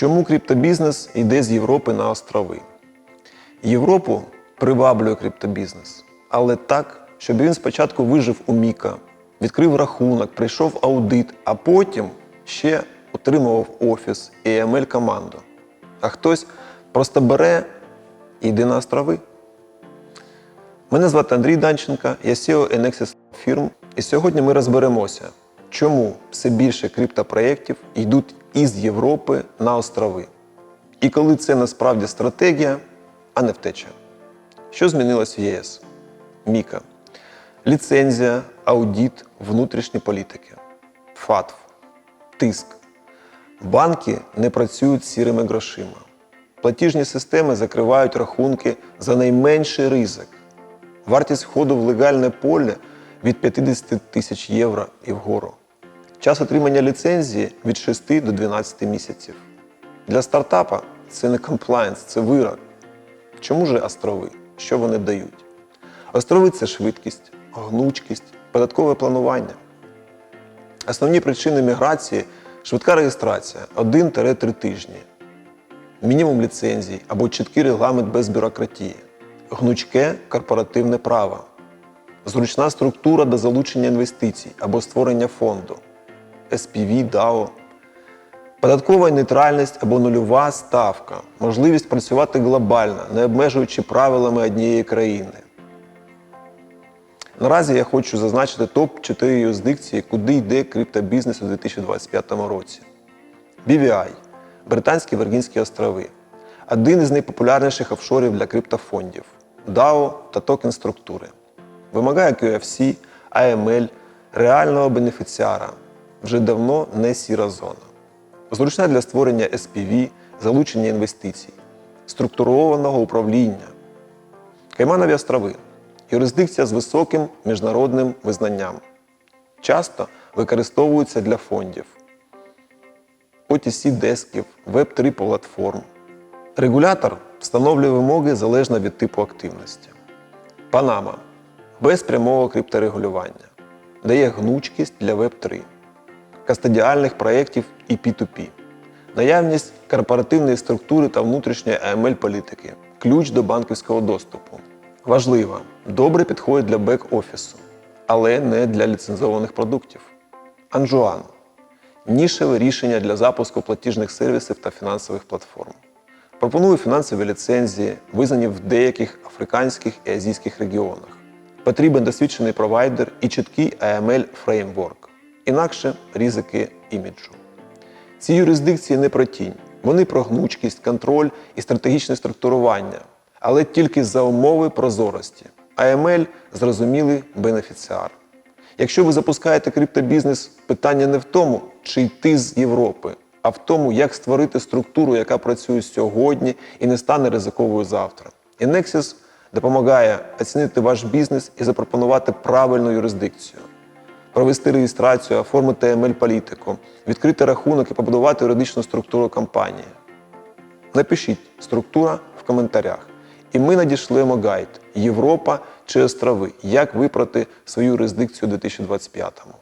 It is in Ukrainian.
Чому криптобізнес йде з Європи на острови? Європу приваблює криптобізнес, але так, щоб він спочатку вижив у Міка, відкрив рахунок, прийшов аудит, а потім ще отримував офіс і eml команду. А хтось просто бере і йде на острови. Мене звати Андрій Данченко, я CEO Enexis фірм, і сьогодні ми розберемося, чому все більше криптопроєктів йдуть із Європи на острови. І коли це насправді стратегія, а не втеча. Що змінилось в ЄС? Міка. Ліцензія, аудіт, внутрішні політики. ФАТФ. Тиск. Банки не працюють з сірими грошима. Платіжні системи закривають рахунки за найменший ризик. Вартість входу в легальне поле від 50 тисяч євро і вгору. Час отримання ліцензії від 6 до 12 місяців. Для стартапа це не комплайнс, це вирок. Чому же острови? Що вони дають? Острови це швидкість, гнучкість, податкове планування. Основні причини міграції швидка реєстрація 1-3 тижні, мінімум ліцензій або чіткий регламент без бюрократії, гнучке корпоративне право, зручна структура до залучення інвестицій або створення фонду, SPV, DAO, Податкова нейтральність або нульова ставка, можливість працювати глобально, не обмежуючи правилами однієї країни. Наразі я хочу зазначити топ-4 юрисдикції, куди йде криптобізнес у 2025 році. BVI Британські Віргінські острови. Один із найпопулярніших офшорів для криптофондів. DAO та токен структури. Вимагає QFC, AML, реального бенефіціара. Вже давно не сіра зона. Зручна для створення SPV, залучення інвестицій, структурованого управління. Кайманові острови юрисдикція з високим міжнародним визнанням. Часто використовуються для фондів, OTC десків, Web3 платформ. Регулятор встановлює вимоги залежно від типу активності. Панама без прямого крипторегулювання. Дає гнучкість для Web3 кастодіальних проєктів і P2P. Наявність корпоративної структури та внутрішньої AML політики ключ до банківського доступу. Важливо, добре підходить для бек-офісу, але не для ліцензованих продуктів. Анжуан нішеве рішення для запуску платіжних сервісів та фінансових платформ. Пропонує фінансові ліцензії, визнані в деяких африканських і азійських регіонах. Потрібен досвідчений провайдер і чіткий AML фреймворк інакше ризики іміджу. Ці юрисдикції не про тінь, вони про гнучкість, контроль і стратегічне структурування, але тільки за умови прозорості. AML – зрозумілий бенефіціар. Якщо ви запускаєте криптобізнес, питання не в тому, чи йти з Європи, а в тому, як створити структуру, яка працює сьогодні і не стане ризиковою завтра. І Nexus допомагає оцінити ваш бізнес і запропонувати правильну юрисдикцію провести реєстрацію, оформити ML-політику, відкрити рахунок і побудувати юридичну структуру компанії. Напишіть структура в коментарях. І ми надішлемо гайд Європа чи острови, як випрати свою юрисдикцію у 2025-му.